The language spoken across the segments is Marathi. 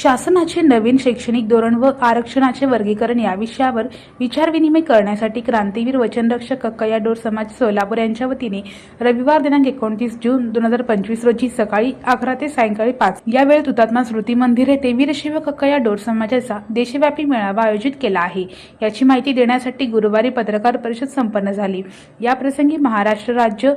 शासनाचे नवीन शैक्षणिक धोरण व आरक्षणाचे वर्गीकरण या विषयावर विचारविनिमय करण्यासाठी क्रांतीवीर वचनरक्षक कक्कया डोर समाज सोलापूर यांच्या वतीने रविवार दिनांक एकोणतीस जून दोन हजार पंचवीस रोजी सकाळी अकरा ते सायंकाळी पाच या वेळेत हुतात्मा स्मृती मंदिर येथे वीरशैव कक्कया डोर समाजाचा देशव्यापी मेळावा आयोजित केला आहे. याची माहिती देण्यासाठी गुरुवारी पत्रकार परिषद संपन्न झाली. याप्रसंगी महाराष्ट्र राज्य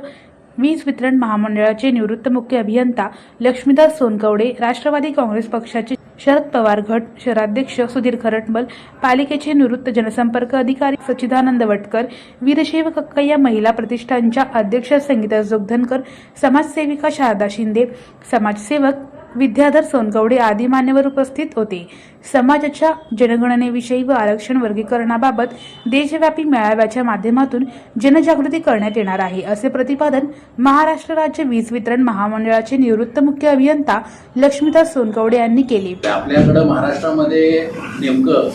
वीज वितरण महामंडळाचे निवृत्त मुख्य अभियंता लक्ष्मीदास सोनकवडे राष्ट्रवादी काँग्रेस पक्षाचे शरद पवार गट शहराध्यक्ष सुधीर खरटमल पालिकेचे निवृत्त जनसंपर्क अधिकारी सच्चिदानंद वटकर वीरशैव कक्कय्या महिला प्रतिष्ठानच्या अध्यक्ष संगीता जोगधनकर समाजसेविका शारदा शिंदे समाजसेवक विद्याधर सोनकवडे आदी मान्यवर उपस्थित होते. समाजाच्या जनगणनेविषयी व आरक्षण वर्गीकरणाबाबत देशव्यापी मेळाव्याच्या माध्यमातून जनजागृती करण्यात येणार आहे असे प्रतिपादन महाराष्ट्र राज्य वीज वितरण महामंडळाचे निवृत्त मुख्य अभियंता लक्ष्मीदास सोनकवडे यांनी केले. आपल्याकडं महाराष्ट्रामध्ये नेमकं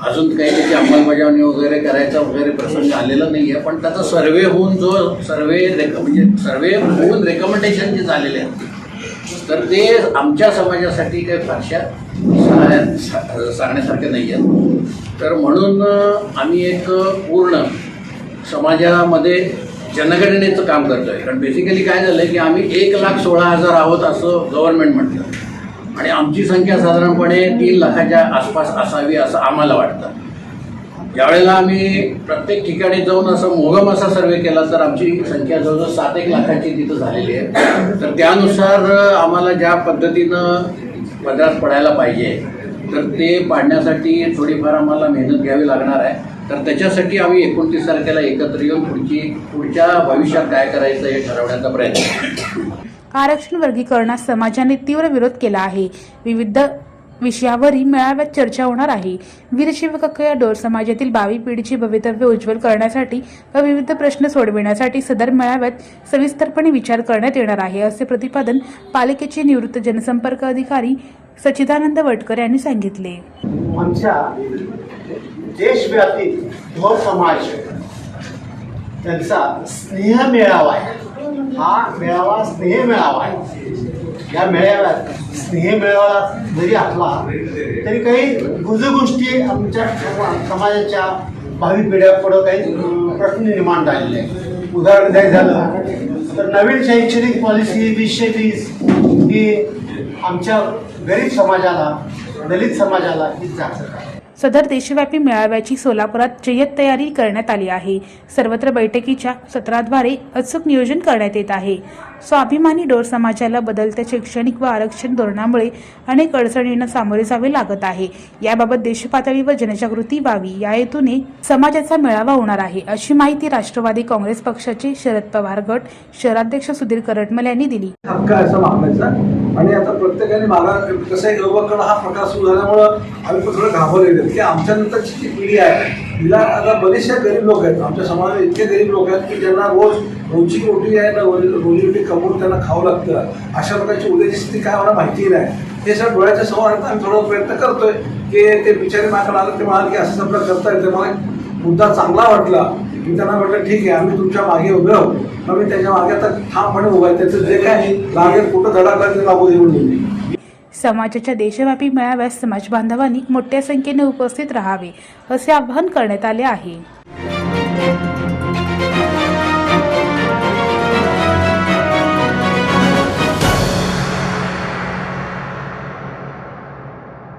अजून काही त्याची अंमलबजावणी वगैरे करायचा वगैरे प्रसंग आलेला नाही आहे पण त्याचा सर्वे होऊन जो सर्वे म्हणजे सर्वे होऊन रेकमेंडेशन जे झालेले आहेत तर ते आमच्या समाजासाठी काही फारशा सहाय्या- सा- सांगण्यासारखे नाही आहेत तर म्हणून आम्ही एक पूर्ण समाजामध्ये जनगणनेचं काम करतो आहे कारण बेसिकली काय झालं की आम्ही एक लाख सोळा हजार आहोत असं गव्हर्नमेंट म्हटलं. आणि आमची संख्या साधारणपणे तीन लाखाच्या आसपास असावी असं आम्हाला वाटतं. ज्यावेळेला आम्ही प्रत्येक ठिकाणी जाऊन असं मोगम असा सर्वे केला तर आमची संख्या जवळजवळ सात एक लाखाची तिथं झालेली आहे. तर त्यानुसार आम्हाला ज्या पद्धतीनं पदरात पडायला पाहिजे तर ते पाडण्यासाठी थोडीफार आम्हाला मेहनत घ्यावी लागणार आहे. तर त्याच्यासाठी आम्ही एकोणतीस तारखेला एकत्र येऊन पुढची पुढच्या भविष्यात काय करायचं हे ठरवण्याचा प्रयत्न आरक्षण वर्गीकरणास समाजाने तीव्र विरोध केला आहे. विविध विषयावरही मेळाव्यात चर्चा होणार आहे. वीरशिव कक्कया डोर समाजातील भावी पिढीचे भवितव्य उज्ज्वल करण्यासाठी व विविध प्रश्न सोडविण्यासाठी सदर मेळाव्यात सविस्तरपणे विचार करण्यात येणार आहे असे प्रतिपादन पालिकेचे निवृत्त जनसंपर्क अधिकारी सच्चिदानंद वटकर यांनी सांगितले. देशव्यापी ढोर समाज त्यांचा स्नेह मेळावा आहे. हा मेळावा स्नेह मेळावा आहे. या मेळाव्यात स्नेह मेळावा जरी असला तरी काही गुजगोष्टी आमच्या समाजाच्या भावी पिढ्यापुढं काही प्रश्न निर्माण झालेले आहेत. उदाहरण काय झालं तर नवीन शैक्षणिक पॉलिसी वीसशे वीस ही आमच्या गरीब समाजाला दलित समाजाला ही जाचक आहे सदर देशव्यापी मेळाव्याची सोलापुरात जय्यत तयारी करण्यात आली आहे. सर्वत्र बैठकीच्या सत्राद्वारे अचूक नियोजन करण्यात येत आहे. स्वाभिमानी डोर समाजाला बदलत्या शैक्षणिक व आरक्षण धोरणामुळे अनेक अडचणींना सामोरे जावे लागत आहे. याबाबत देशपातळीवर जनजागृती व्हावी या हेतूने समाजाचा मेळावा होणार आहे अशी माहिती राष्ट्रवादी काँग्रेस पक्षाचे शरद पवार गट शहराध्यक्ष सुधीर करटमल यांनी दिली. हक्क आहे असं मागण्याचा आणि आता प्रत्येकाने मागा कसं आहे हा प्रकार सुरू झाल्यामुळं आम्ही थोडं घाबरलेले की आमच्यानंतरची जी पिढी आहे तिला आता बरेचसे गरीब लोक आहेत. आमच्या समाजात इतके गरीब लोक आहेत की ज्यांना रोज रोजची रोटी आहे ना रोजी रोटी कमवून त्यांना खावं लागतं. अशा प्रकारची उद्याची स्थिती काय मला माहिती नाही. हे सगळं डोळ्याच्या समोर आहे, आम्ही थोडा प्रयत्न करतोय की ते बिचारे माझ्याकडे आलं ते म्हणाले की असं आपलं करता येतं मला मुद्दा चांगला वाटला. मी त्यांना म्हटलं ठीक आहे आम्ही तुमच्या मागे उभे आहोत. मग मी त्याच्यामागे आता ठामपणे उभा आहे. त्याचं जे काय लागेल कुठं धडा लागेल लागू देऊन दिली समाजाच्या देशव्यापी मेळाव्यास समाज बांधवांनी मोठ्या संख्येने उपस्थित राहावे असे आवाहन करण्यात आले आहे.